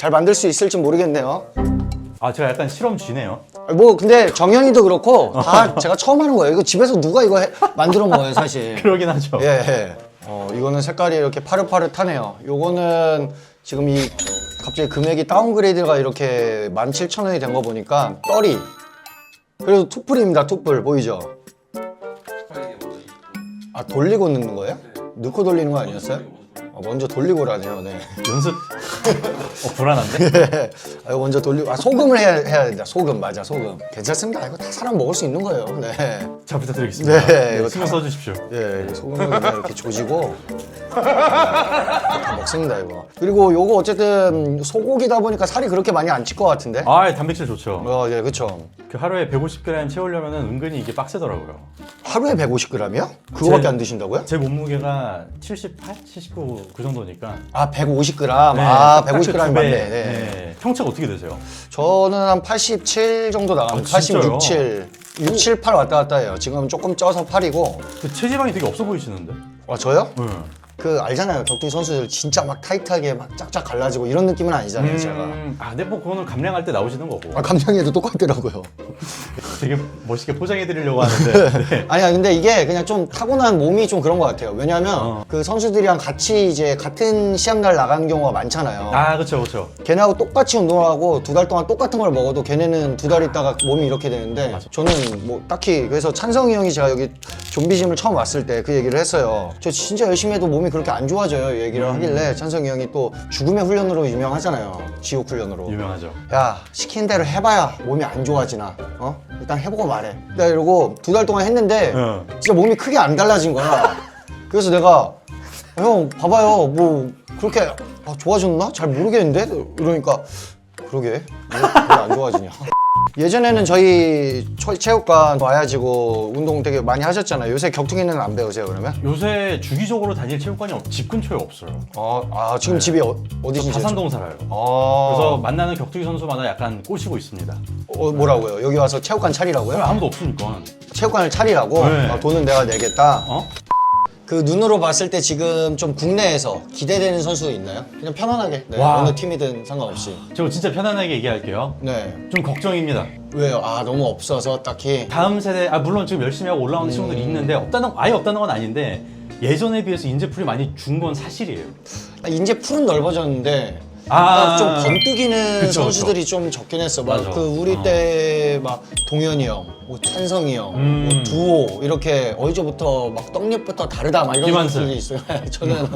잘 만들 수 있을지 모르겠네요. 아 제가 약간 실험 쥐네요. 뭐 근데 정현이도 그렇고 다 제가 처음 하는 거예요. 이거 집에서 누가 이거 해- 만들어 놓은 거예요, 사실. 그러긴 하죠. 예, 예. 어, 이거는 색깔이 이렇게 파릇파릇하네요. 요거는 지금 이 갑자기 금액이 다운그레이드가 이렇게 17,000원이 된 거 보니까 떨이 그래도 투뿔입니다, 투뿔. 보이죠? 아, 돌리고 넣는 거예요? 넣고 돌리는 거 아니었어요? 어, 먼저 돌리고 라네요, 네. 연습. 어 불안한데? 아, 이거 먼저 돌리고, 아, 소금을 해야, 해야 된다. 소금, 맞아, 소금. 괜찮습니다. 이거 다 사람 먹을 수 있는 거예요. 네. 잘 부탁드리겠습니다. 네, 이거 신경 다- 써주십시오. 예, 이거 소금을 그냥 이렇게 조지고 다 먹습니다 이거. 그리고 요거 어쨌든 소고기다 보니까 살이 그렇게 많이 안 찔 것 같은데. 아 단백질 좋죠. 어, 예, 그렇죠. 그 하루에 150g 채우려면 은근히 이게 빡세더라고요. 하루에 150g이요? 그거밖에 제- 안 드신다고요? 제 몸무게가 78, 79그 정도니까. 아, 150g. 아, 150g 딱 맞네. 두 배. 네. 네. 형체가 어떻게 되세요? 저는 한 87 정도 나갑니다. 아, 진짜요? 86, 7. 6, 7, 8 왔다 갔다 해요. 지금 조금 쪄서 8이고. 그 체지방이 되게 없어 보이시는데? 아, 저요? 네. 그 알잖아요. 격투기 선수들 진짜 막 타이트하게 막 쫙쫙 갈라지고 이런 느낌은 아니잖아요, 제가. 음, 아, 근데 뭐 그거는 감량할 때 나오시는 거고. 아, 감량해도 똑같더라고요. 되게 멋있게 포장해 드리려고 하는데. 네. 아니야 근데 이게 그냥 좀 타고난 몸이 좀 그런 것 같아요 왜냐하면 어. 그 선수들이랑 같이 이제 같은 시합날 나가는 경우가 많잖아요 아, 그렇죠, 그렇죠. 걔네하고 똑같이 운동하고 두 달 동안 똑같은 걸 먹어도 걔네는 두 달 있다가 몸이 이렇게 되는데 저는 뭐 딱히 그래서 찬성이 형이 제가 여기 좀비짐을 처음 왔을 때 그 얘기를 했어요 저 진짜 열심히 해도 몸이 그렇게 안 좋아져요 얘기를 음. 하길래 찬성이 형이 또 죽음의 훈련으로 유명하잖아요 지옥 훈련으로 유명하죠. 야 시키는 대로 해봐야 몸이 안 좋아지나 어 일단 해보고 말해. 나 이러고 두 달 동안 했는데 응. 진짜 몸이 크게 안 달라진 거야. 그래서 내가 형 봐봐요. 뭐 그렇게 아, 좋아졌나? 잘 모르겠는데? 이러니까 그러게 왜안 좋아지냐 예전에는 저희 처- 체육관 와야지고 운동 되게 많이 하셨잖아요 요새 격투기는 안 배우세요 그러면 요새 주기적으로 다닐 체육관이 없- 집 근처에 없어요. 아, 아 지금 집이 어, 어디신지 다산동 살아요. 아 그래서 만나는 격투기 선수마다 약간 꼬시고 있습니다. 어, 뭐라고요 여기 와서 체육관 차리라고요 아무도 없으니까. 체육관을 차리라고 네. 아, 돈은 내가 내겠다. 어? 그 눈으로 봤을 때 지금 좀 국내에서 기대되는 선수 있나요? 그냥 편안하게 네, 와. 어느 팀이든 상관없이. 저 진짜 편안하게 얘기할게요. 네. 좀 걱정입니다. 왜요? 아 너무 없어서 딱히. 다음 세대, 아 물론 지금 열심히 하고 올라오는 친구들이 있는데 없다는 아예 없다는 건 아닌데 예전에 비해서 인재풀이 많이 준 건 사실이에요. 이제 풀은 넓어졌는데. 아, 아, 좀 번뜩이는 그쵸, 선수들이 좀 적긴 했어. 막 맞아. 그 우리 어. 때막 동현이 형, 뭐 찬성이 형, 음. 뭐 두호 이렇게 어이저부터 막 떡잎부터 다르다 막 이런 김한슬. 선수들이 있어요. 저는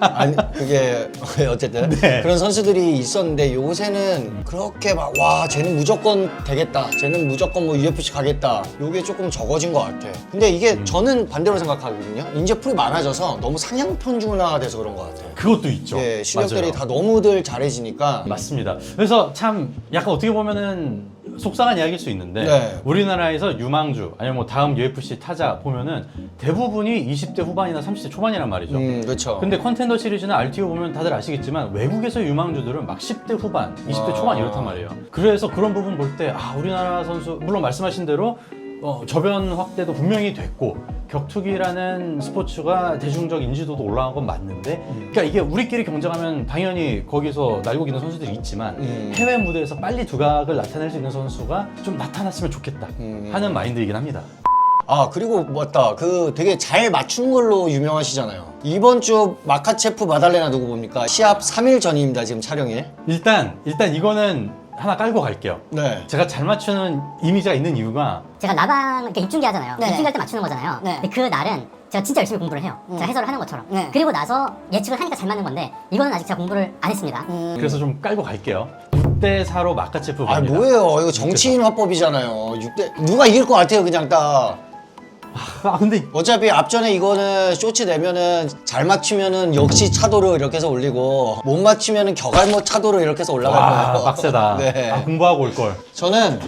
아니 그게 어쨌든 네. 그런 선수들이 있었는데 요새는 그렇게 막 와 쟤는 무조건 되겠다, 쟤는 무조건 뭐 UFC 가겠다. 요게 조금 적어진 것 같아. 근데 이게 음. 저는 반대로 생각하거든요. 이제 풀이 많아져서 너무 상향 평준화가 돼서 그런 것 같아요. 그것도 있죠. 예, 실력들이 맞아요. 다 너무들 잘해지니까 맞습니다. 그래서 참 약간 어떻게 보면은 속상한 이야기일 수 있는데 네. 우리나라에서 유망주 아니면 뭐 다음 UFC 타자 보면은 대부분이 20대 후반이나 30대 초반이란 말이죠. 음, 그렇죠. 근데 컨텐더 시리즈나 RTO 보면 다들 아시겠지만 외국에서 유망주들은 막 10대 후반, 20대 아. 초반 이렇단 말이에요. 그래서 그런 부분 볼 때 아 우리나라 선수 물론 말씀하신 대로 어, 저변 확대도 분명히 됐고 격투기라는 스포츠가 대중적 인지도도 올라간 건 맞는데 그러니까 이게 우리끼리 경쟁하면 당연히 거기서 날고 기는 선수들이 있지만 음. 해외 무대에서 빨리 두각을 나타낼 수 있는 선수가 좀 나타났으면 좋겠다 음. 하는 마인드이긴 합니다. 아 그리고 맞다 그 되게 잘 맞춘 걸로 유명하시잖아요 이번 주 마카체프 마달레나 누구 봅니까 시합 3일 전입니다 지금 촬영일 일단 일단 이거는 하나 깔고 갈게요. 네 제가 잘 맞추는 이미지가 있는 이유가 제가 나방 이렇게 입중계 하잖아요. 네네. 입중계 할 때 맞추는 거잖아요. 네. 근데 그 날은 제가 진짜 열심히 공부를 해요. 제가 해설을 하는 것처럼. 네. 그리고 나서 예측을 하니까 잘 맞는 건데 이거는 아직 제가 공부를 안 했습니다. 그래서 좀 깔고 갈게요. 6대 4로 마카체프 아 봅니다. 뭐예요 이거 정치인 화법이잖아요 6대 누가 이길 것 같아요 그냥 딱 아 근데 어차피 앞전에 이거는 쇼츠 내면은 잘 맞추면은 역시 차도로 이렇게 해서 올리고 못 맞추면은 격알못 차도로 이렇게 해서 올라갈 와 거예요 빡세다. 네 아, 공부하고 올 걸. 저는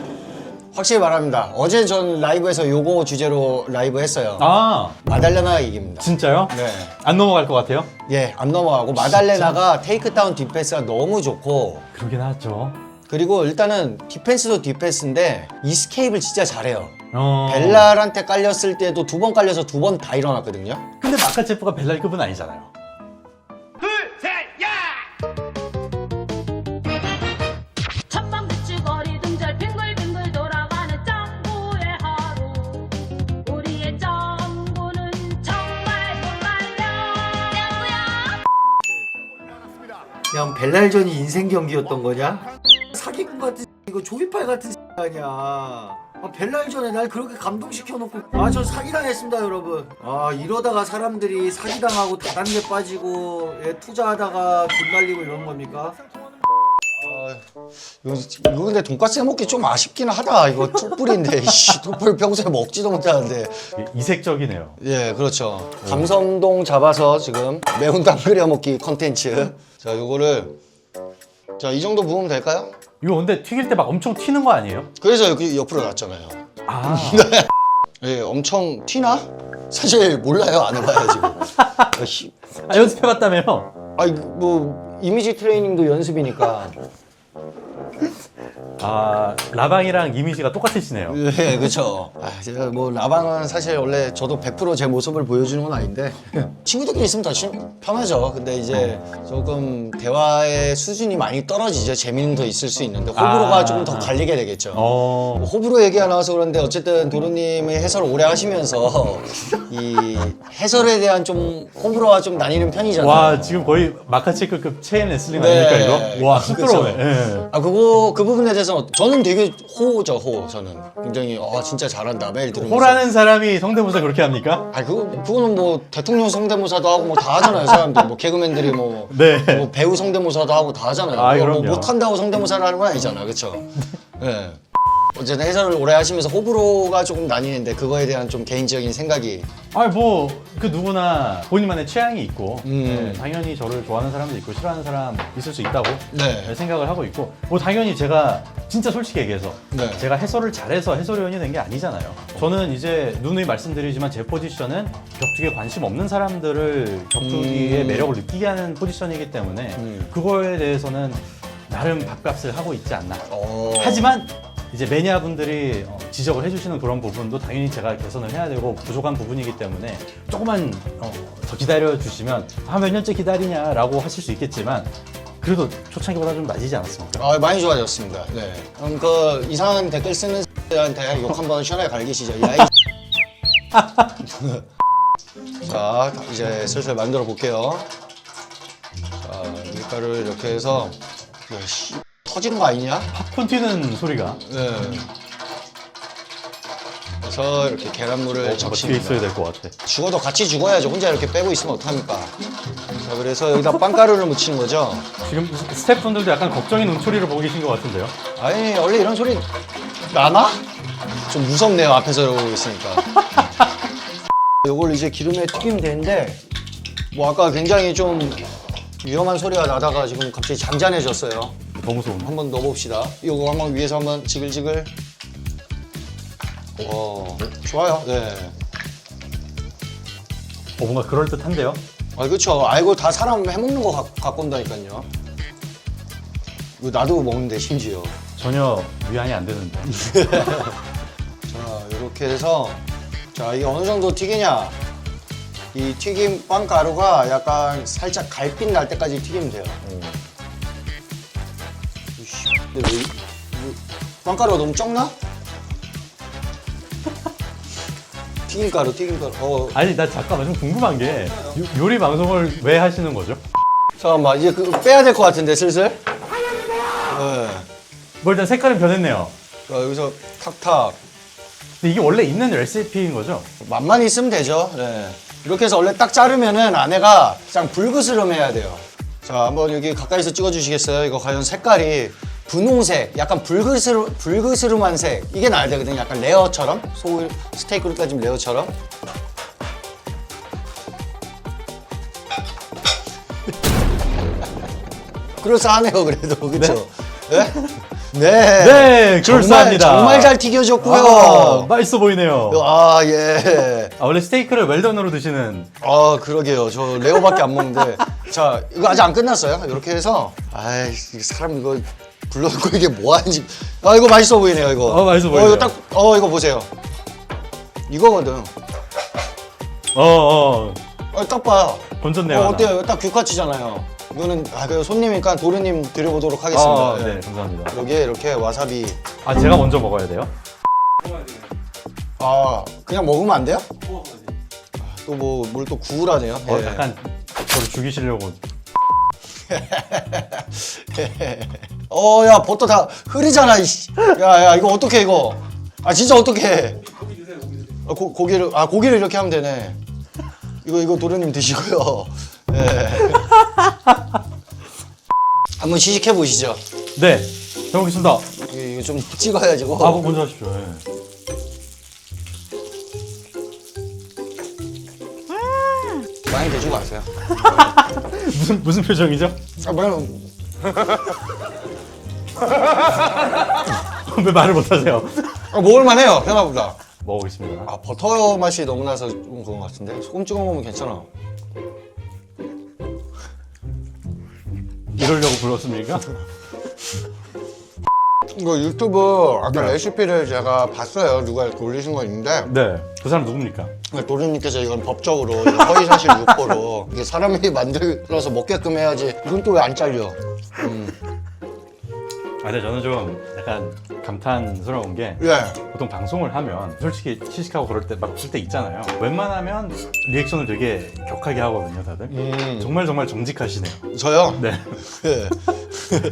확실히 말합니다 어제 전 라이브에서 요거 주제로 라이브 했어요 아 마달레나가 이깁니다 진짜요? 네 안 넘어갈 것 같아요? 예, 안 넘어가고 마달레나가 테이크다운 디펜스가 너무 좋고 그러긴 하죠. 그리고 일단은 디펜스도 디펜스인데 이스케이프를 진짜 잘해요. 어. 벨랄한테 깔렸을 때도 두 번 깔려서 두 번 다 일어났거든요. 근데 마카체프가 벨랄급은 아니잖아요. 천방지축거리 둥절 빙글빙글 돌아가는 짱구의 하루 우리의 짱구는 정말 정말요 짱구야 그냥 벨날전이 인생 경기였던 거냐? 사기꾼 같은 이거 조기팔 같은 아니야. 아, 벨랄전에 날 그렇게 감동시켜놓고 아 저 사기당했습니다 여러분 아 이러다가 사람들이 사기당하고 다단계 빠지고 예, 투자하다가 돈 날리고 이런 겁니까? 이거, 이거 근데 돈까스 해먹기 좀 아쉽긴 하다. 이거 툭불인데, 씨, 툭불 평소에 먹지도 못하는데. 이색적이네요. 예, 그렇죠. 감성동 잡아서 지금 매운탕 끓여 먹기 컨텐츠. 자, 요거를 자, 이 정도 부으면 될까요? 이거 근데 튀길 때 막 엄청 튀는 거 아니에요? 그래서 여기 옆으로 놨잖아요. 아, 예, 엄청 튀나? 사실 몰라요. 안 해봐야지. 아, 씨, 아 연습해봤다며요? 아니, 뭐 이미지 트레이닝도 연습이니까. 아 라방이랑 이미지가 똑같으시네요. 예, 그렇죠. 아, 제가 뭐 라방은 사실 원래 저도 100%제 모습을 보여주는 건 아닌데 친구들끼리 있으면 더 신- 편하죠. 근데 이제 조금 대화의 수준이 많이 떨어지죠. 재미는 더 있을 수 있는데 호불호가 아. 조금 더 갈리게 되겠죠. 어, 호불호 얘기가 나와서 그런데 어쨌든 도로님의 해설을 오래 하시면서 이 해설에 대한 좀 호불호가 좀 나뉘는 편이잖아요. 와 지금 거의 마카체크급 체인 레슬링 네. 아닙니까 이거? 와 그쵸. 쑥스러워요. 예. 아 그거 그 부분에 대해서 저는 되게 호죠 호 저는 굉장히 아 진짜 잘한다. 매일 들으면서. 호라는 사람이 성대모사 그렇게 합니까? 아 그거 그거는 뭐 대통령 성대모사도 하고 뭐 다 하잖아요 사람들 뭐 개그맨들이 뭐, 네. 뭐 배우 성대모사도 하고 다 하잖아요. 아, 그거 뭐 그럼요. 못한다고 성대모사를 하는 건 아니잖아요. 그렇죠 예 어쨌든 해설을 오래 하시면서 호불호가 조금 나뉘는데 그거에 대한 좀 개인적인 생각이 아니 뭐 그 누구나 본인만의 취향이 있고 음. 네, 당연히 저를 좋아하는 사람도 있고 싫어하는 사람 있을 수 있다고 네. 생각을 하고 있고 뭐 당연히 제가 진짜 솔직히 얘기해서 네. 제가 해설을 잘해서 해설위원이 된 게 아니잖아요. 저는 이제 누누이 말씀드리지만 제 포지션은 격투기에 관심 없는 사람들을 격투기의 음. 매력을 느끼게 하는 포지션이기 때문에 음. 그거에 대해서는 나름 밥값을 하고 있지 않나. 어... 하지만 이제 매니아분들이 어, 지적을 해주시는 그런 부분도 당연히 제가 개선을 해야 되고 부족한 부분이기 때문에 조금만 어, 더 기다려 주시면 아몇 년째 기다리냐라고 하실 수 있겠지만 그래도 초창기보다 좀 낮이지 않았습니까? 아 많이 좋아졌습니다. 네. 그럼 그 이상한 댓글 쓰는 한테 욕 한번 시원하게 갈기시죠 야 이. 자 이제 슬슬 만들어 볼게요. 자 밀가루를 이렇게 해서 야, 씨, 터지는 거 아니냐? 팝콘 튀는 소리가 네. 그래서 이렇게 계란물을 어, 뒤에 적십니다. 있어야 될 것 같아. 죽어도 같이 죽어야죠. 혼자 이렇게 빼고 있으면 어떡합니까? 자, 그래서 여기다 빵가루를 묻히는 거죠. 지금 스태프분들도 약간 걱정의 눈초리를 보고 계신 것 같은데요. 아니, 원래 이런 소리 나나? 좀 무섭네요. 앞에서 이러고 있으니까. 이걸 이제 기름에 튀기면 되는데, 뭐 아까 굉장히 좀 위험한 소리가 나다가 지금 갑자기 잠잠해졌어요. 더 무서운. 한번 넣어봅시다. 이거 한번 위에서 한번 지글지글. 와, 좋아요. 네. 어, 뭔가 그럴 듯한데요. 아, 그렇죠. 알고 다 사람 해먹는 거 갖, 갖고 온다니까요. 이거 나도 먹는데 심지어. 전혀 위안이 안 되는데. 자, 이렇게 해서 자, 이게 어느 정도 튀기냐? 이 튀김 빵 가루가 약간 살짝 갈빛 날 때까지 튀기면 돼요. 이씨, 근데 왜, 이- 왜 빵가루가 너무 적나? 튀김가루, 튀김가루. 어, 아니 나 잠깐만 좀 궁금한 게 요, 요리 방송을 왜 하시는 거죠? 잠깐만 이제 그 빼야 될 것 같은데 슬슬. 네. 뭐 일단 색깔은 변했네요. 자, 여기서 탁탁. 근데 이게 원래 있는 레시피인 거죠? 맛만 있으면 되죠. 네. 이렇게 해서 원래 딱 자르면은 안에가 그냥 불그스름해야 돼요. 자, 한번 여기 가까이서 찍어주시겠어요? 이거 과연 색깔이 분홍색, 약간 불그스름, 불그스름한 색. 이게 나야 되거든요. 약간 레어처럼. 소 스테이크로 따지면 레어처럼. 그럴싸하네요, 그래도. 그쵸? 네? 네. 네, 정말, 그럴싸합니다. 정말 잘 튀겨졌고요. 아, 맛있어 보이네요. 아, 예. 아, 원래 스테이크를 웰던으로 드시는 아 그러게요. 저 레오밖에 안 먹는데. 자 이거 아직 안 끝났어요. 이렇게 해서 아이 이 사람 이거 불러놓고 이게 뭐 하는지. 아 이거 맛있어 보이네요. 이거. 어, 맛있어 어 보이네요. 이거 딱. 어 이거 보세요. 이거거든. 어, 어, 어, 딱 봐요. 건졌네요. 어. 어때요? 이거 딱 규카치잖아요. 이거는 아 그 손님이니까 도르님 드려보도록 하겠습니다. 아, 예. 네, 감사합니다. 여기에 이렇게 와사비. 아, 제가 먼저 먹어야 돼요? 아 그냥 먹으면 안 돼요? 또 뭐 뭘 또 구우라네요. 어, 예. 약간 저를 죽이시려고. 어, 야, 버터 다 흐리잖아, 이씨. 야, 야, 이거 어떡해, 이거. 아, 진짜 어떡해. 아, 고, 고기를, 아, 고기를 이렇게 하면 되네. 이거, 이거 도련님 드시고요. 예. 한번 시식해 보시죠. 네, 잘 먹겠습니다. 이거, 이거 좀 찍어야지고. 아, 뭐 먼저 하십시오. 예. 많이 드시고 가세요. 무슨 무슨 표정이죠? 아, 뭐, 왜 말을 못하세요? 아, 먹을만 해요, 생각보다. 먹어보겠습니다. 아, 버터 맛이 너무 나서 좀 그런 것 같은데. 소금 찍어 먹으면 괜찮아. 이러려고 불렀습니까? 이거 유튜브 아까 레시피를 제가 봤어요. 누가 이렇게 올리신 거 있는데 네, 그 사람 누굽니까? 도련님께서 이건 법적으로 이거 허위사실 유포로 이게 사람이 만들어서 먹게끔 해야지 이건 또 왜 안 잘려? 아, 근데 저는 좀 약간 감탄스러운 게 예. 보통 방송을 하면 솔직히 시식하고 그럴 때 막 웃을 때 있잖아요. 웬만하면 리액션을 되게 격하게 하거든요, 다들. 음. 정말 정말 정직하시네요. 저요? 네. 예.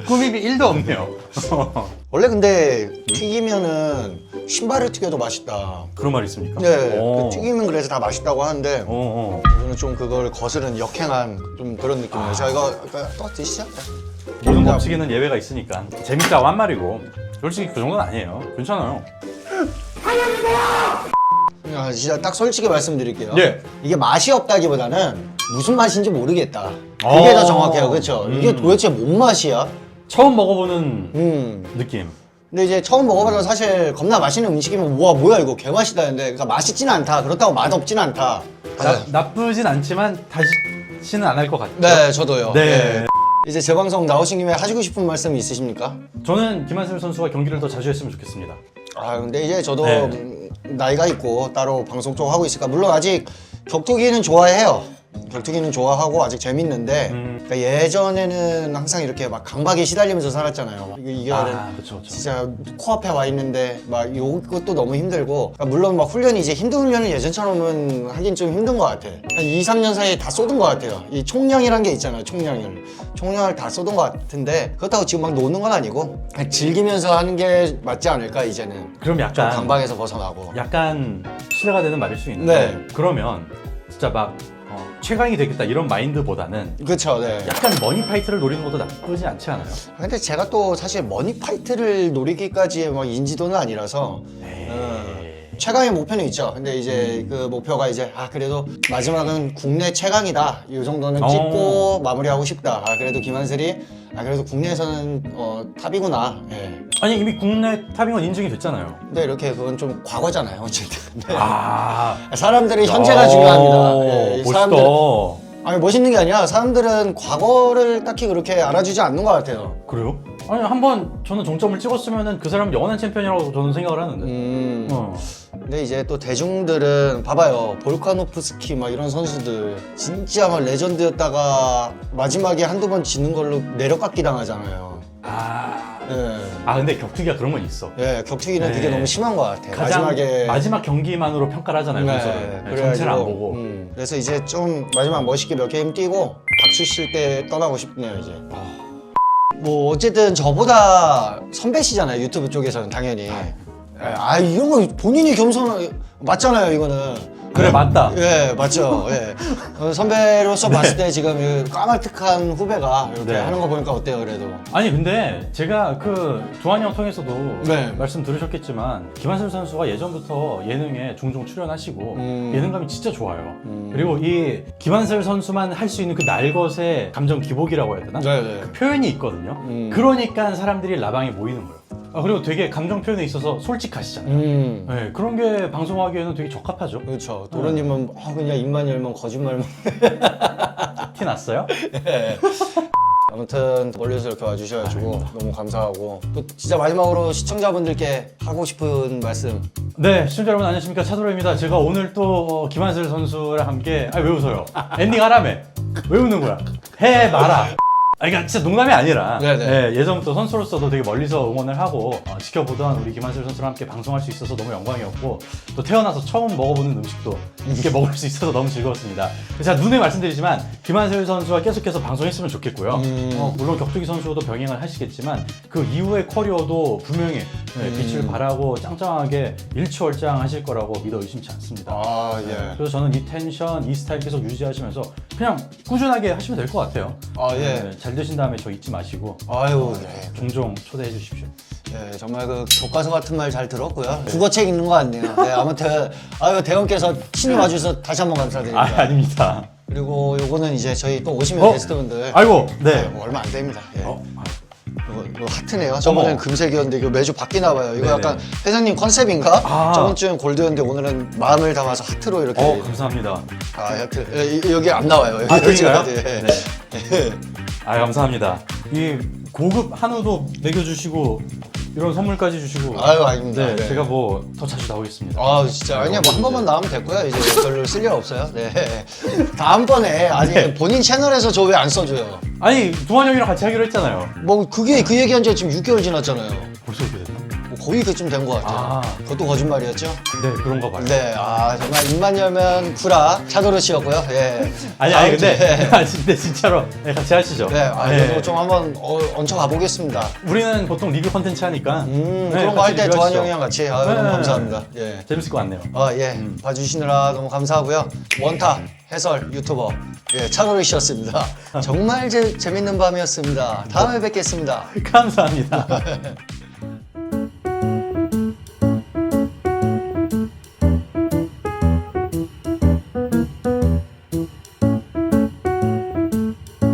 꾸밈이 1도 없네요. 원래 근데 튀기면은 신발을 튀겨도 맛있다. 그런 말 있습니까? 네. 오. 그 튀기면 그래서 다 맛있다고 하는데 어, 어. 저는 좀 그걸 거스른 역행한 좀 그런 느낌이에요. 자 이거 이거 또 드시죠. 모든 법칙에는 예외가 있으니까 재밌다고 한 말이고 솔직히 그 정도는 아니에요. 괜찮아요. 아, 진짜 딱 솔직히 말씀드릴게요. 예. 이게 맛이 없다기보다는 무슨 맛인지 모르겠다. 그게 어. 더 정확해요. 그렇죠? 이게 음. 도대체 뭔 맛이야? 처음 먹어보는 음. 느낌. 근데 이제 처음 먹어봐도 사실 겁나 맛있는 음식이면 우와 뭐야 이거 개맛이다 했는데 그러니까 맛있진 않다. 그렇다고 맛없진 않다. 나, 나쁘진 않지만 다시는 안 할 것 같죠? 네, 저도요. 네. 예. 이제 제 방송 나오신 김에 하시고 싶은 말씀 있으십니까? 저는 김한슬 선수가 경기를 더 자주 했으면 좋겠습니다. 아 근데 이제 저도 네. 음, 나이가 있고 따로 방송 쪽 하고 있으니까 물론 아직 격투기는 좋아해요. 격투기는 좋아하고 아직 재밌는데 음. 그러니까 예전에는 항상 이렇게 막 강박에 시달리면서 살았잖아요. 막 이거 이겨야 아, 그쵸, 그쵸. 진짜 코앞에 와 있는데 막 요것도 너무 힘들고 그러니까 물론 막 훈련이 이제 힘든 훈련을 예전처럼은 하긴 좀 힘든 것 같아. 한 2, 3년 사이에 다 쏟은 것 같아요. 이 총량이란 게 있잖아요. 총량을. 총량을 다 쏟은 것 같은데 그렇다고 지금 막 노는 건 아니고 그냥 즐기면서 하는 게 맞지 않을까 이제는. 그럼 약간 강박에서 벗어나고. 약간 신뢰가 되는 말일 수 있는데 네. 그러면 진짜 막 어, 최강이 되겠다 이런 마인드보다는 그렇죠, 네. 약간 머니 파이트를 노리는 것도 나쁘지 않지 않아요? 근데 제가 또 사실 머니 파이트를 노리기까지의 막 인지도는 아니라서 어, 최강의 목표는 있죠. 근데 이제 음. 그 목표가 이제 아 그래도 마지막은 국내 최강이다. 이 정도는 어. 찍고 마무리하고 싶다. 아 그래도 김한슬이 아 그래도 국내에서는 어, 탑이구나. 예. 아니 이미 국내 탑잉은 인증이 됐잖아요. 근데 이렇게 그건 좀 과거잖아요. 어쨌든. 네. 아 사람들은 현재가 중요합니다. 예, 이 멋있다. 아니 멋있는 게 아니라 사람들은 과거를 딱히 그렇게 알아주지 않는 것 같아요. 그래요? 아니 한번 저는 종점을 찍었으면은 그 사람 영원한 챔피언이라고 저는 생각을 하는데. 음. 어. 근데 이제 또 대중들은 봐봐요 볼카노프스키 막 이런 선수들 진짜 막 레전드였다가 마지막에 한두 번 지는 걸로 내려깎기 당하잖아요. 아. 예. 아 근데 격투기가 그런 건 있어. 예, 격투기는 그게 네. 너무 심한 것 같아요. 가장 마지막에 마지막 경기만으로 평가를 하잖아요. 네. 네, 전체를 안 보고. 음, 그래서 이제 좀 마지막 멋있게 몇 게임 뛰고 박수 칠 때 떠나고 싶네요 이제. 뭐 어쨌든 저보다 선배시잖아요 유튜브 쪽에서는 당연히. 예, 아 이런 거 본인이 겸손 맞잖아요 이거는. 그래 맞다. 예, 맞죠. 예. 어, 선배로서 봤을 때 지금 이 까마득한 후배가 이렇게 네. 하는 거 보니까 어때요, 그래도? 아니 근데 제가 그 조한이 형 통해서도 네. 말씀 들으셨겠지만 김한슬 선수가 예전부터 예능에 종종 출연하시고 음. 예능감이 진짜 좋아요. 음. 그리고 이 김한슬 선수만 할 수 있는 그 날것의 감정 기복이라고 해야 되나? 네네. 그 표현이 있거든요. 음. 그러니까 사람들이 라방에 모이는 거예요. 아, 그리고 되게 감정 표현에 있어서 솔직하시잖아요. 음. 네, 그런 게 방송하기에는 되게 적합하죠. 그렇죠. 도련님은 아, 그냥 입만 열면 거짓말만. 티 났어요? 아무튼 멀리서 이렇게 와주셔가지고 너무 감사하고 또 진짜 마지막으로 시청자분들께 하고 싶은 말씀. 네, 시청자 여러분 안녕하십니까 차도로입니다. 제가 오늘 또 어, 김한슬 선수랑 함께 아왜 웃어요? 엔딩 하라며. 왜 웃는 거야? 해 마라. 아, 그러니까 진짜 농담이 아니라 네네. 예, 예전부터 선수로서도 되게 멀리서 응원을 하고 어, 지켜보던 우리 김한슬 선수랑 함께 방송할 수 있어서 너무 영광이었고 또 태어나서 처음 먹어보는 음식도 이렇게 먹을 수 있어서 너무 즐거웠습니다. 제가 눈에 말씀드리지만 김한슬 선수와 계속해서 방송했으면 좋겠고요. 음. 어, 물론 격투기 선수도 병행을 하시겠지만 그 이후의 커리어도 분명히 네, 빛을 음. 발하고 짱짱하게 일취월장 하실 거라고 믿어 의심치 않습니다. 아 예. 그래서 저는 이 텐션, 이 스타일 계속 유지하시면서 그냥 꾸준하게 하시면 될 것 같아요. 아 예. 네, 잘 되신 다음에 저 잊지 마시고 아유 예. 종종 초대해 주십시오. 예, 정말 그 교과서 같은 말 잘 들었고요. 국어책 읽는 거 같네요. 네, 아무튼 아유 대원께서 친히 와주셔서 다시 한번 아, 감사드립니다. 아닙니다. 그리고 요거는 이제 저희 또 오시면 어? 게스트분들 아이고, 네, 네. 뭐 얼마 안 됩니다. 예. 어, 아, 이거, 이거 하트네요. 저번엔 어머. 금색이었는데 이거 매주 바뀌나 봐요. 이거 네네. 약간 회장님 컨셉인가? 아. 저번 주엔 골드였는데 오늘은 마음을 담아서 하트로 이렇게. 어, 감사합니다. 아, 하트. 예, 이- 여기 안 나와요. 여기 아, 그런가요? 예. 네. 아, 감사합니다. 이 고급 한우도 먹여주시고 이런 선물까지 주시고. 아유, 아닙니다. 네, 네. 제가 뭐 더 자주 나오겠습니다. 아 진짜 아니야 뭐 한 번만 나오면 됐고요 이제 별로 쓸 일 없어요 네 다음번에 아니 네. 본인 채널에서 저 왜 안 써줘요 아니, 두환 형이랑 같이 하기로 했잖아요. 뭐 그게 그 얘기한 지 지금 6개월 지났잖아요 벌써 그렇게 됐나? 뭐 거의 그쯤 된 것 같아요 아. 그것도 거짓말이었죠 네, 그런가 봐요. 네 아 정말 입만 열면 구라 차도르씨였고요 예 아니, 아니, 근데, 아, 근데 진짜로 네, 같이 하시죠. 네, 아, 네. 저도 좀 한번 어, 얹혀 가 보겠습니다. 우리는 보통 리뷰 컨텐츠 하니까. 음, 네, 그런 거 할때 리뷰하시죠. 형이랑 같이 아, 네. 너무 감사합니다. 예. 재밌을 것 같네요. 아, 예. 봐주시느라 너무 감사하고요. 원타 해설 유튜버 예, 차로리 씨였습니다. 정말 재, 재밌는 밤이었습니다. 다음에 뵙겠습니다. 감사합니다.